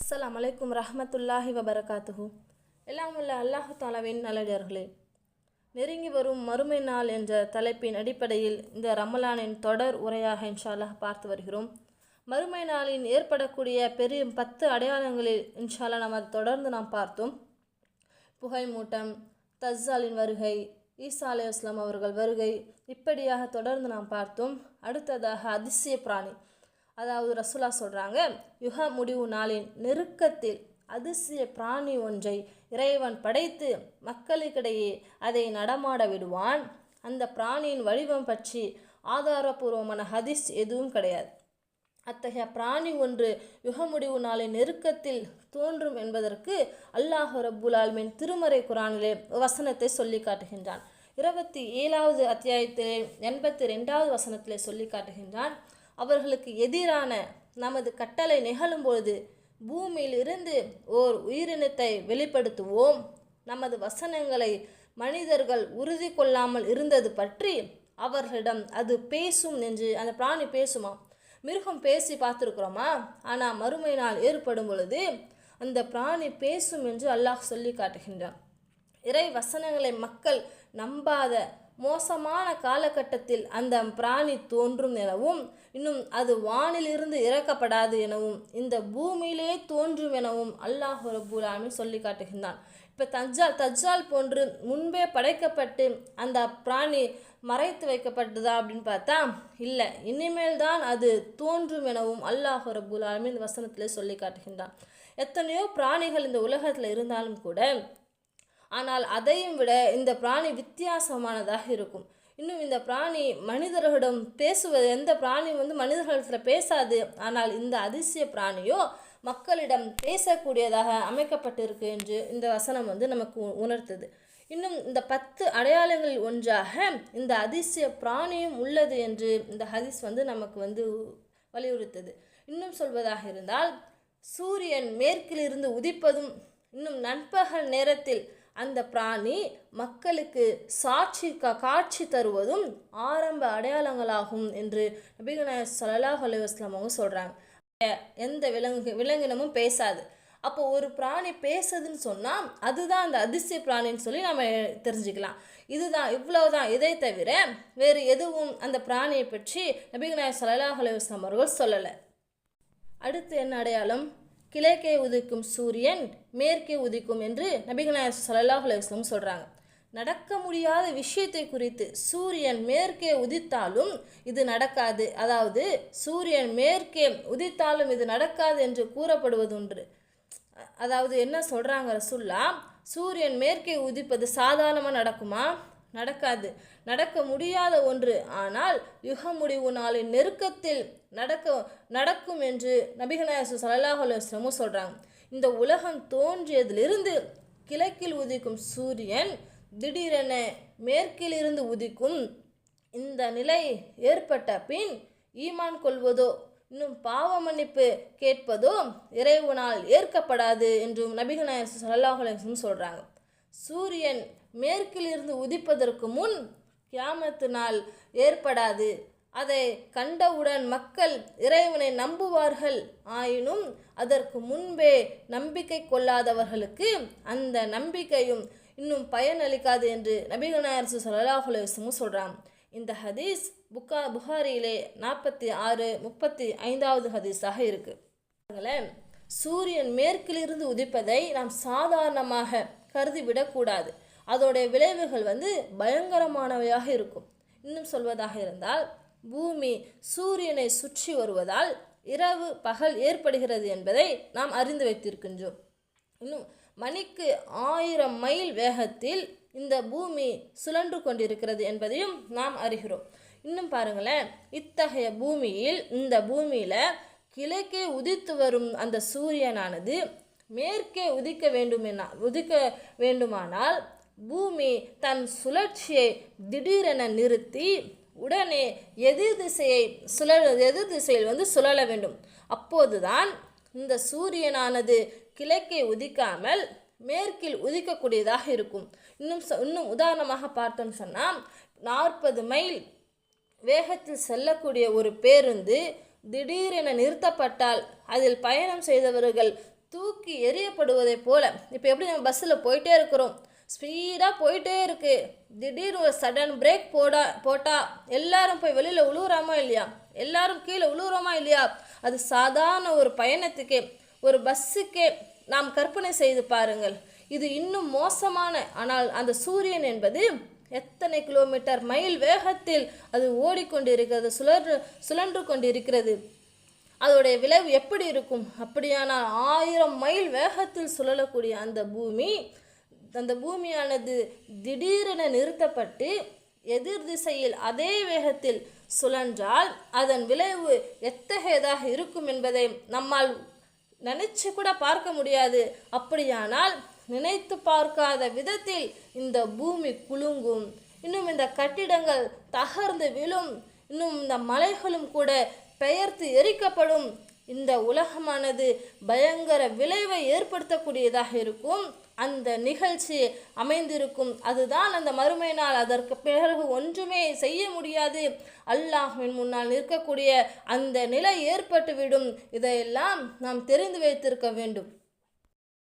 அஸ்ஸலாம் அலைக்கும் ரஹமத்துல்லாஹி வபரகாத்துஹு. எல்லாம் உள்ள அல்லாஹு தாலாவின் நல்லடியார்களே நெருங்கி வரும் மறுமை நாள் என்ற தலைப்பின் அடிப்படையில் இந்த ரமலானின் தொடர் உரையாக இன்ஷாலாக பார்த்து வருகிறோம். மறுமை நாளின் ஏற்படக்கூடிய பெரிய பத்து அடையாளங்களில் இன்ஷா நாம் நம்ம தொடர்ந்து நாம் பார்த்தோம். புகை மூட்டம் தஸ்ஸாலின் வருகை ஈசா அலி இஸ்லாம் அவர்கள் வருகை இப்படியாக தொடர்ந்து நாம் பார்த்தோம். அடுத்ததாக அதிசய பிராணி அதாவது ரசுலா சொல்கிறாங்க யுக முடிவு நாளின் நெருக்கத்தில் அதிசய பிராணி ஒன்றை இறைவன் படைத்து மக்களுக்கிடையே அதை நடமாட விடுவான். அந்த பிராணியின் வடிவம் பற்றி ஆதாரபூர்வமான ஹதிஸ் எதுவும் கிடையாது. அத்தகைய பிராணி ஒன்று யுக முடிவு நாளின் நெருக்கத்தில் தோன்றும் என்பதற்கு அல்லாஹ் ரப்புல் திருமறை குரானிலே வசனத்தை சொல்லி காட்டுகின்றான். இருபத்தி ஏழாவது அத்தியாயத்திலே எண்பத்தி ரெண்டாவது வசனத்திலே சொல்லி காட்டுகின்றான் அவர்களுக்கு எதிரான நமது கட்டளை நிகழும் பொழுது பூமியிலிருந்து ஓர் உயிரினத்தை வெளிப்படுத்துவோம். நமது வசனங்களை மனிதர்கள் உறுதி கொள்ளாமல் இருந்தது பற்றி அவர்களிடம் அது பேசும் என்று அந்த பிராணி பேசுமா? மிருகம் பேசி பார்த்துருக்குறோமா? ஆனால் மறுமை நாள் ஏற்படும் பொழுது அந்த பிராணி பேசும் என்று அல்லாஹ் சொல்லி காட்டுகின்றான். இறை வசனங்களை மக்கள் நம்பாத மோசமான காலகட்டத்தில் அந்த பிராணி தோன்றும் எனவும் இன்னும் அது வானிலிருந்து இறக்கப்படாது எனவும் இந்த பூமியிலே தோன்றும் எனவும் அல்லாஹ் ரபுல் சொல்லி காட்டுகின்றான். இப்போ தஜ்ஜால் தஜ்ஜால் போன்று முன்பே படைக்கப்பட்டு அந்த பிராணி மறைத்து வைக்கப்பட்டதா அப்படின்னு பார்த்தா இல்லை இனிமேல் தான் அது தோன்றும் எனவும் அல்லாஹ் ரபுல் இந்த வசனத்திலே சொல்லி காட்டுகின்றான். எத்தனையோ பிராணிகள் இந்த உலகத்தில் இருந்தாலும் கூட ஆனால் அதையும் விட இந்த பிராணி வித்தியாசமானதாக இருக்கும். இன்னும் இந்த பிராணி மனிதர்களிடம் பேசுவது எந்த பிராணி வந்து மனிதர்களிடத்தில் பேசாது. ஆனால் இந்த அதிசய பிராணியோ மக்களிடம் பேசக்கூடியதாக அமைக்கப்பட்டிருக்கு என்று இந்த வசனம் வந்து நமக்கு உணர்த்தது. இன்னும் இந்த பத்து அடையாளங்களில் ஒன்றாக இந்த அதிசய பிராணியும் உள்ளது என்று இந்த ஹதீஸ் வந்து நமக்கு வந்து வலியுறுத்தது. இன்னும் சொல்வதாக இருந்தால் சூரியன் மேற்கிலிருந்து உதிப்பதும் இன்னும் நண்பகல் நேரத்தில் அந்த பிராணி மக்களுக்கு சாட்சி காட்சி தருவதும் ஆரம்ப அடையாளங்களாகும் என்று நபிகநாயர் சல்லாஹ் அலுவலாம் அவங்க சொல்கிறாங்க எந்த விலங்கு விலங்கினமும் பேசாது. அப்போ ஒரு பிராணி பேசுதுன்னு சொன்னால் அதுதான் அந்த அதிசய பிராணின்னு சொல்லி நம்ம தெரிஞ்சுக்கலாம். இதுதான் இவ்வளவுதான். இதை தவிர வேறு எதுவும் அந்த பிராணியை பற்றி நபிகநாயர் சல்லாஹ் அலுவலாம் அவர்கள் சொல்லலை. அடுத்து என்ன அடையாளம்? கிழக்கே உதிக்கும் சூரியன் மேற்கே உதிக்கும் என்று நபிகநாயர் சல்லாஹ் அலுவலம் சொல்கிறாங்க நடக்க முடியாத விஷயத்தை குறித்து சூரியன் மேற்கே உதித்தாலும் இது நடக்காது. அதாவது சூரியன் மேற்கே உதித்தாலும் இது நடக்காது என்று கூறப்படுவதுண்டு அதாவது என்ன சொல்கிறாங்க ரசுல்லா? சூரியன் மேற்கே உதிப்பது சாதாரணமாக நடக்குமா? நடக்காது. நடக்க முடியாத ஒன்று. ஆனால் யுக முடிவு நாளின் நெருக்கத்தில் நடக்க நடக்கும் என்று நபிகநாயசு சல்லாஹ் அலுவலமும் சொல்கிறாங்க இந்த உலகம் தோன்றியதிலிருந்து கிழக்கில் உதிக்கும் சூரியன் திடீரென மேற்கிலிருந்து உதிக்கும் இந்த நிலை ஏற்பட்ட பின் ஈமான் கொள்வதோ இன்னும் பாவ மன்னிப்பு கேட்பதோ இறைவனால் ஏற்கப்படாது என்றும் நபிகநாயசு சல்லாஹ் சொல்கிறாங்க சூரியன் மேற்கிலிருந்து உதிப்பதற்கு முன் கியாமத்து நாள் ஏற்படாது. அதை கண்டவுடன் மக்கள் இறைவனை நம்புவார்கள். ஆயினும் அதற்கு முன்பே நம்பிக்கை கொள்ளாதவர்களுக்கு அந்த நம்பிக்கையும் இன்னும் பயனளிக்காது என்று நபிகநாயர் சல்லாஹுலேசமும் சொல்கிறான் இந்த ஹதீஸ் புக்கா புகாரியிலே நாற்பத்தி ஆறு முப்பத்தி ஐந்தாவது ஹதீஸாக இருக்குது சூரியன் மேற்கிலிருந்து உதிப்பதை நாம் சாதாரணமாக கருதிவிடக்கூடாது அதோடைய விளைவுகள் வந்து பயங்கரமானவையாக இருக்கும். இன்னும் சொல்வதாக இருந்தால் பூமி சூரியனை சுற்றி வருவதால் இரவு பகல் ஏற்படுகிறது என்பதை நாம் அறிந்து வைத்திருக்கின்றோம். இன்னும் மணிக்கு ஆயிரம் மைல் வேகத்தில் இந்த பூமி சுழன்று கொண்டிருக்கிறது என்பதையும் நாம் அறிகிறோம். இன்னும் பாருங்களேன் இத்தகைய பூமியில் இந்த பூமியில் கிழக்கே உதித்து வரும் அந்த சூரியனானது மேற்கே உதிக்க வேண்டுமென உதிக்க வேண்டுமானால் பூமி தன் சுழற்சியை திடீரென நிறுத்தி உடனே எதிர் திசையை சுழல் எதிர் திசையில் வந்து சுழல வேண்டும். அப்போதுதான் இந்த சூரியனானது கிழக்கே உதிக்காமல் மேற்கில் உதிக்கக்கூடியதாக இருக்கும். இன்னும் இன்னும் உதாரணமாக பார்த்தோம்னு சொன்னால் நாற்பது மைல் வேகத்தில் செல்லக்கூடிய ஒரு பேருந்து திடீரென நிறுத்தப்பட்டால் அதில் பயணம் செய்தவர்கள் தூக்கி எறியப்படுவதைப் போல். இப்போ எப்படி நம்ம பஸ்ஸில் போயிட்டே இருக்கிறோம்? ஸ்பீடாக போயிட்டே இருக்குது திடீர்னு ஒரு சடன் பிரேக் போடா போட்டால் எல்லாரும் போய் வெளியில் உழுவுறாமா இல்லையா? எல்லாரும் கீழே உழுவுறோமா இல்லையா? அது சாதாரண ஒரு பயணத்துக்கே ஒரு பஸ்ஸுக்கே நாம் கற்பனை செய்து பாருங்கள். இது இன்னும் மோசமான ஆனால் அந்த சூரியன் என்பது எத்தனை கிலோமீட்டர் மைல் வேகத்தில் அது ஓடிக்கொண்டிருக்கிறது சுழன்று சுழன்று கொண்டிருக்கிறது. அதோடைய விளைவு எப்படி இருக்கும்? அப்படியானால் ஆயிரம் மைல் வேகத்தில் சுழலக்கூடிய அந்த பூமி அந்த பூமியானது திடீரென நிறுத்தப்பட்டு எதிர் திசையில் அதே வேகத்தில் சுழன்றால் அதன் விளைவு எத்தகையதாக இருக்கும் என்பதை நம்மால் நினைச்சு கூட பார்க்க முடியாது. அப்படியானால் நினைத்து பார்க்காத விதத்தில் இந்த பூமி குலுங்கும். இன்னும் இந்த கட்டிடங்கள் தகர்ந்து விழும். இன்னும் இந்த மலைகளும் கூட பெயர்த்து எரிக்கப்படும். இந்த உலகமானது பயங்கர விளைவை ஏற்படுத்தக்கூடியதாக இருக்கும். அந்த நிகழ்ச்சி அமைந்திருக்கும். அதுதான் அந்த மறுமை நாள். அதற்கு பிறகு ஒன்றுமே செய்ய முடியாது. அல்லாஹின் முன்னால் நிற்கக்கூடிய அந்த நிலை ஏற்பட்டுவிடும். இதையெல்லாம் நாம் தெரிந்து வைத்திருக்க வேண்டும்.